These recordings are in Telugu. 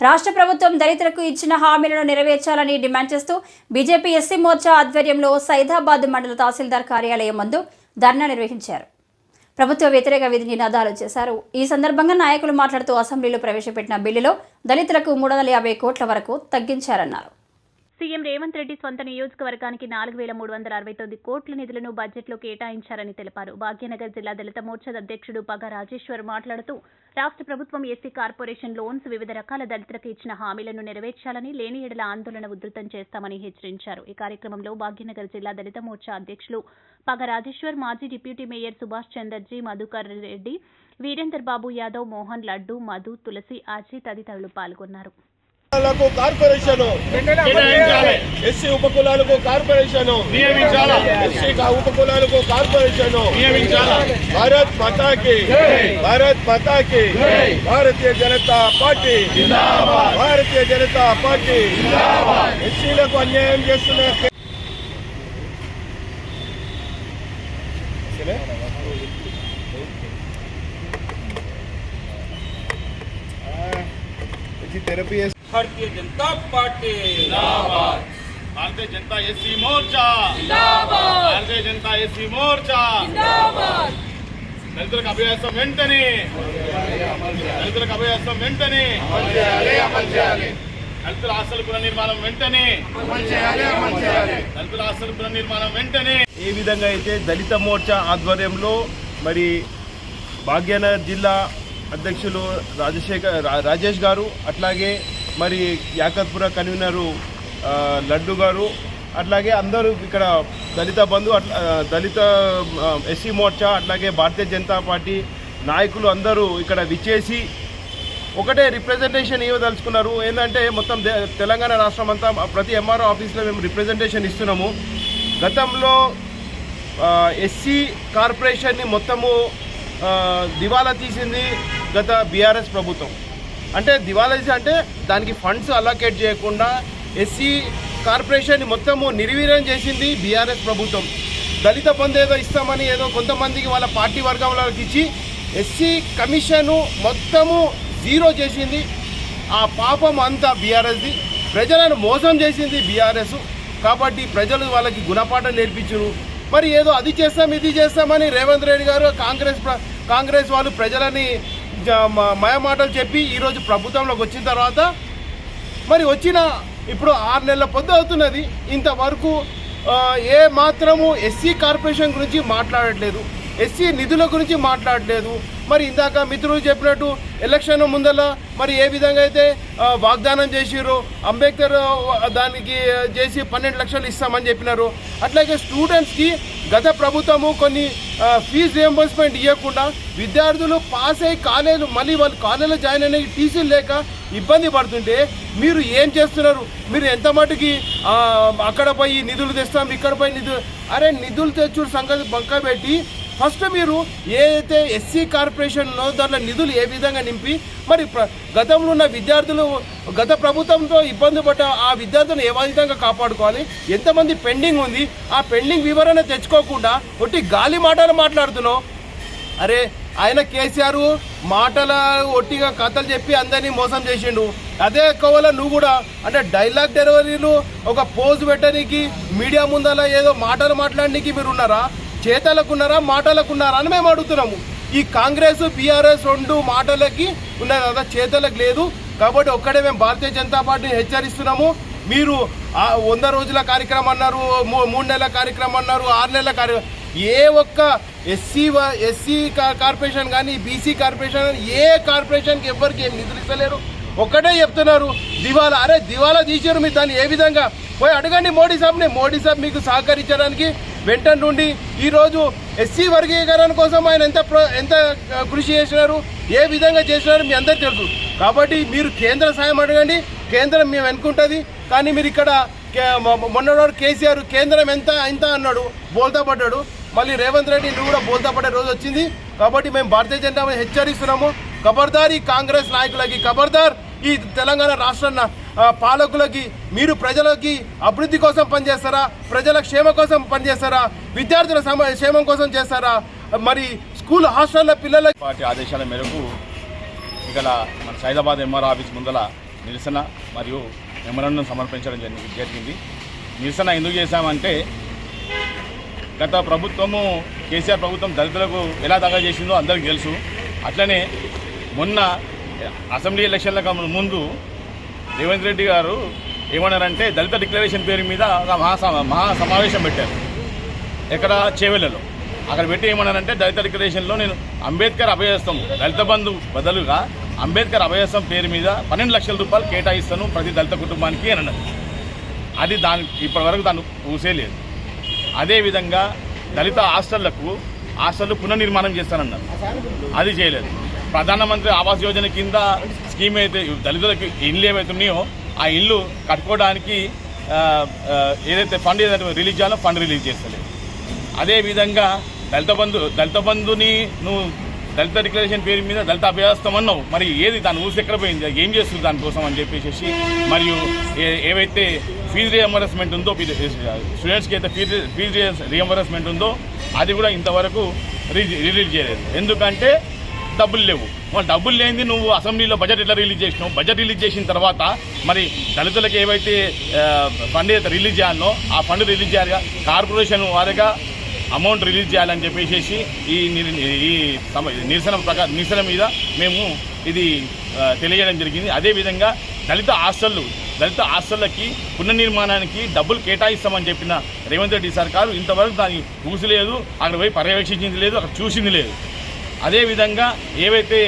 రాష్ట్ర ప్రభుత్వం దళితులకు ఇచ్చిన హామీలను నెరవేర్చాలని డిమాండ్ చేస్తూ బీజేపీ ఎస్సీ మోర్చా ఆధ్వర్యంలో సైదాబాద్ మండల తహసీల్దార్ కార్యాలయం ముందు ధర్నా నిర్వహించారు. ప్రభుత్వ వ్యతిరేక విధి నినాదాలు చేశారు. ఈ సందర్భంగా నాయకులు మాట్లాడుతూ అసెంబ్లీలో ప్రవేశపెట్టిన బిల్లులో దళితులకు మూడు వందల యాభై కోట్ల వరకు తగ్గించారన్నారు. సీఎం రేవంత్ రెడ్డి సొంత నియోజకవర్గానికి నాలుగు వేల మూడు వందల అరవై తొమ్మిది కోట్ల నిధులను బడ్జెట్లో కేటాయించారని తెలిపారు. భాగ్యనగర్ జిల్లా దళిత మోర్చా అధ్యక్షుడు పగ రాజేశ్వర్ మాట్లాడుతూ రాష్ట్ర ప్రభుత్వం ఎస్సీ కార్పొరేషన్ లోన్స్ వివిధ రకాల దళితులకు ఇచ్చిన హామీలను నెరవేర్చాలని లేని ఎడల ఆందోళన ఉధృతం చేస్తామని హెచ్చరించారు. ఈ కార్యక్రమంలో భాగ్యనగర్ జిల్లా దళిత మోర్చా అధ్యక్షులు పగ రాజేశ్వర్ మాజీ డిప్యూటీ మేయర్ సుభాష్ చందర్జీ మధుకర్ రెడ్డి వీరేందర్ బాబు యాదవ్ మోహన్ లడ్డు మధు తులసి ఆచి తదితరులు పాల్గొన్నారు. కులాలకు కార్పొరేషన్ ఎస్సీ ఉపకులాలకు కార్పొరేషన్ నియమించాలా. ఎస్సీ ఉపకులాలకు కార్పొరేషన్ నియమించాలా. భారత్ మాతాకి భారత్ మాతాకి భారతీయ జనతా పార్టీ భారతీయ జనతా పార్టీ ఎస్సీలకు అన్యాయం చేస్తున్న therapy Bharatiya Janata party Bharatiya Janata AC मोर्चा భారతీయ జనతా ఎస్సీ మోర్చా దళితులకు అభయాసం వెంటనే దళితులకు అభయాసం వెంటనే దళితుల ఆస్తుల పునర్నిర్మాణం వెంటనే దళితుల ఆస్తుల పునర్నిర్మాణం వెంటనే ఏ విధంగా అయితే దళిత మోర్చా ఆధ్వర్యంలో మరి భాగ్యనగర్ జిల్లా అధ్యక్షులు రాజశేఖర్ రా- రాజేష్ గారు అట్లాగే మరి యాకత్పుర కన్వీనరు లడ్డు గారు అట్లాగే అందరూ ఇక్కడ దళిత బంధు అట్లా దళిత ఎస్సీ మోర్చా అట్లాగే భారతీయ జనతా పార్టీ నాయకులు అందరూ ఇక్కడ విచ్చేసి ఒకటే రిప్రజెంటేషన్ ఇవ్వదలుచుకున్నారు. ఏంటంటే మొత్తం దే- తెలంగాణ రాష్ట్రం అంతా ప్రతి ఎంఆర్ఓ ఆఫీస్లో మేము రిప్రజెంటేషన్ ఇస్తున్నాము. గతంలో ఎస్సీ కార్పొరేషన్ని మొత్తము దివాలా తీసింది గత బీఆర్ఎస్ ప్రభుత్వం. అంటే దివాలా అంటే దానికి ఫండ్స్ అలొకేట్ చేయకుండా ఎస్సీ కార్పొరేషన్ని మొత్తము నిర్వీర్యం చేసింది బీఆర్ఎస్ ప్రభుత్వం. దళిత బంధు ఏదో ఇస్తామని ఏదో కొంతమందికి వాళ్ళ పార్టీ వర్గంలోకి ఇచ్చి ఎస్సీ కమిషను మొత్తము జీరో చేసింది. ఆ పాపం అంతా బీఆర్ఎస్ది. ప్రజలను మోసం చేసింది బీఆర్ఎస్. కాబట్టి ప్రజలు వాళ్ళకి గుణపాఠం నేర్పించరు. మరి ఏదో అది చేస్తాం ఇది చేస్తామని రేవంత్ రెడ్డి గారు కాంగ్రెస్ ప్ర- కాంగ్రెస్ వాళ్ళు ప్రజలని జ- మ- మయమాటలు చెప్పి ఈరోజు ప్రభుత్వంలోకి వచ్చిన తర్వాత మరి వచ్చిన ఇప్పుడు ఆరు నెలల పొద్దు అవుతున్నది. ఇంతవరకు ఏ మాత్రము ఎస్సీ కార్పొరేషన్ గురించి మాట్లాడట్లేదు. ఎస్సీ నిధుల గురించి మాట్లాడలేదు మరి ఇందాక మిత్రులు చెప్పినట్టు ఎలక్షన్ ముందల మరి ఏ విధంగా అయితే వాగ్దానం చేసిర్రు అంబేద్కర్ దానికి చేసి పన్నెండు లక్షలు ఇస్తామని చెప్పినారు. అట్లాగే స్టూడెంట్స్కి గత ప్రభుత్వము కొన్ని ఫీజు రియంబర్స్మెంట్ ఇవ్వకుండా విద్యార్థులు పాస్ అయ్యి కాలేజీలు మళ్ళీ వాళ్ళు కాలేజీలో జాయిన్ అయ్యి టీసీలు లేక ఇబ్బంది పడుతుంటే మీరు ఏం చేస్తున్నారు? మీరు ఎంత మటుకి అక్కడ పోయి నిధులు తెస్తాం ఇక్కడ పోయి నిధులు అరే నిధులు తెచ్చుడు సంగతి బంక పెట్టి ఫస్ట్ మీరు ఏదైతే ఎస్సీ కార్పొరేషన్ దాంట్లో నిధులు ఏ విధంగా నింపి మరి ప్ర- గతంలో ఉన్న విద్యార్థులు గత ప్రభుత్వంతో ఇబ్బంది పడ్డ ఆ విద్యార్థులను ఏ విధంగా కాపాడుకోవాలి? ఎంతమంది పెండింగ్ ఉంది? ఆ పెండింగ్ వివరణ తెచ్చుకోకుండా ఒట్టి గాలి మాటలు మాట్లాడుతున్నావు? అరే ఆయన కేసీఆర్ మాటల ఒట్టిగా కథలు చెప్పి అందరినీ మోసం చేసిండు. అదే కోవల నువ్వు కూడా అంటే డైలాగ్ డెలివరీలు ఒక పోజ్ పెట్టడానికి మీడియా ముందల ఏదో మాటలు మాట్లాడడానికి మీరు ఉన్నారా చేతలకున్నారా మాటలకున్నారా మాటలకు ఉన్నారా అని మేము అడుగుతున్నాము. ఈ కాంగ్రెస్ బీఆర్ఎస్ రెండు మాటలకి ఉన్నది కదా చేతలకు లేదు. కాబట్టి ఒక్కడే మేము భారతీయ జనతా పార్టీని హెచ్చరిస్తున్నాము. మీరు వంద రోజుల కార్యక్రమం అన్నారు మూడు నెలల కార్యక్రమం అన్నారు ఆరు నెలల కార్యక్రమం ఏ ఒక్క ఎస్సీ ఎస్సీ కార్పొరేషన్ కానీ బీసీ కార్పొరేషన్ కానీ ఏ కార్పొరేషన్కి ఎవరికి ఏం నిధులు ఇస్తలేరు. ఒక్కటే చెప్తున్నారు దివాలా అరే దివాలా తీసారు మీరు దాన్ని ఏ విధంగా? పోయి అడగండి మోడీ సాబ్ని మోడీ సాబ్ మీకు సహకరించడానికి వెంట నుండి ఈరోజు ఎస్సీ వర్గీకరణ కోసం ఆయన ఎంత ప్ర- ఎంత కృషి చేసినారు ఏ విధంగా చేసినారు మీ అందరికీ తెలుసు. కాబట్టి మీరు కేంద్ర సాయం అడగండి కేంద్రం మేము వెనుకుంటుంది. కానీ మీరు ఇక్కడ కే- మొన్నటి కేసీఆర్ కేంద్రం ఎంత ఎంత అన్నాడు బోల్తా పడ్డాడు. మళ్ళీ రేవంత్ రెడ్డి నువ్వు కూడా బోల్తా పడే రోజు వచ్చింది. కాబట్టి మేము భారతీయ జనతా హెచ్చరిస్తున్నాము. ఖబర్దార్ ఈ కాంగ్రెస్ నాయకులకి ఖబర్దార్ ఈ తెలంగాణ రాష్ట్రాన్ని పాలకులకి మీరు ప్రజలకి అభివృద్ధి కోసం పనిచేస్తారా? ప్రజల క్షేమ కోసం పనిచేస్తారా? విద్యార్థుల సమ క్షేమం కోసం చేస్తారా? మరి స్కూల్ హాస్టల్ల పిల్లల పార్టీ ఆదేశాల మేరకు ఇక్కడ మన సైదాబాద్ ఎంఆర్ ఆఫీస్ ముందల నిరసన మరియు మెమరాండం సమర్పించడం జరిగి- జరిగింది. నిరసన ఎందుకు చేశామంటే గత ప్రభుత్వము కేసీఆర్ ప్రభుత్వం దళితులకు ఎలా దగా చేసిందో అందరికీ తెలుసు. అట్లనే మొన్న అసెంబ్లీ ఎలక్షన్లకు ముందు రేవంత్ రెడ్డి గారు ఏమన్నారంటే దళిత డిక్లరేషన్ పేరు మీద ఒక మహా మహా సమావేశం పెట్టారు. ఎక్కడ? చేవెళ్ళలో అక్కడ పెట్టి ఏమన్నారంటే దళిత డిక్లరేషన్లో నేను అంబేద్కర్ అభయస్తం దళిత బంధు బదులుగా అంబేద్కర్ అభయస్తం పేరు మీద పన్నెండు లక్షల రూపాయలు కేటాయిస్తాను ప్రతి దళిత కుటుంబానికి అని అన్నారు. అది దాని ఇప్పటివరకు దాన్ని పూసే లేదు అదేవిధంగా దళిత హాస్టళ్ళకు హాస్టళ్ళు పునర్నిర్మాణం చేస్తానన్నారు. అది చేయలేదు. ప్రధానమంత్రి ఆవాస్ యోజన కింద స్కీమ్ అయితే దళితులకు ఇల్లు ఏవైతున్నాయో ఆ ఇల్లు కట్టుకోవడానికి ఏదైతే ఫండ్ ఏదైతే రిలీజ్ చేయాలో ఫండ్ రిలీజ్ చేస్తలేదు. అదేవిధంగా దళిత బంధు దళిత బంధుని నువ్వు దళిత డిక్లరేషన్ పేరు మీద దళిత అభ్యాస్తం అన్నావు. మరి ఏది దాని ఊసి ఎక్కడ పోయింది? ఏం చేస్తుంది దానికోసం అని చెప్పేసి మరియు ఏవైతే ఫీజు రియంబర్స్మెంట్ ఉందో స్టూడెంట్స్కి అయితే ఫీజు ఫీజు రియంబర్స్మెంట్ ఉందో అది కూడా ఇంతవరకు రిలీజ్ రిలీజ్ చేయలేదు. ఎందుకంటే డబ్బులు లేవు. మరి డబ్బులు లేనిది నువ్వు అసెంబ్లీలో బడ్జెట్ ఎట్లా రిలీజ్ చేసినావు? బడ్జెట్ రిలీజ్ చేసిన తర్వాత మరి దళితులకు ఏవైతే ఫండ్ అయితే రిలీజ్ చేయాలనో ఆ ఫండ్ రిలీజ్ చేయాలిగా. కార్పొరేషన్ వారిగా అమౌంట్ రిలీజ్ చేయాలని చెప్పేసి ఈ ఈ నిరసన ప్రకారం నిరసన మీద మేము ఇది తెలియజేయడం జరిగింది. అదేవిధంగా దళిత హాస్టళ్ళు దళిత హాస్టళ్ళకి పునర్నిర్మాణానికి డబ్బులు కేటాయిస్తామని చెప్పిన రేవంత్ రెడ్డి సర్కారు ఇంతవరకు దాన్ని చూసలేదు అక్కడ పోయి పర్యవేక్షించింది లేదు అక్కడ చూసింది లేదు. అదేవిధంగా ఏవైతే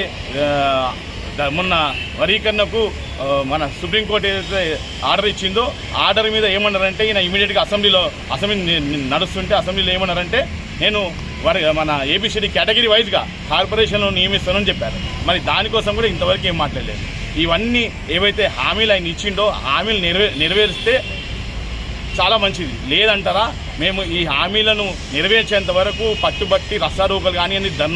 మొన్న వరీకరణకు మన సుప్రీంకోర్టు ఏదైతే ఆర్డర్ ఇచ్చిందో ఆర్డర్ మీద ఏమన్నారంటే ఈయన ఇమీడియట్గా అసెంబ్లీలో అసెంబ్లీ నడుస్తుంటే అసెంబ్లీలో ఏమన్నారంటే నేను వారి మన ఏబిసిడి కేటగిరీ వైజ్గా కార్పొరేషన్లో నియమిస్తానని చెప్పారు. మరి దానికోసం కూడా ఇంతవరకు ఏం మాట్లాడలేదు. ఇవన్నీ ఏవైతే హామీలు ఆయన ఇచ్చిండో హామీలు నెరవే నెరవేరిస్తే చాలా మంచిది. లేదంటారా మేము ఈ హామీలను నెరవేర్చేంత వరకు పట్టుబట్టి రస్తారోకలు కానీ ధర్నా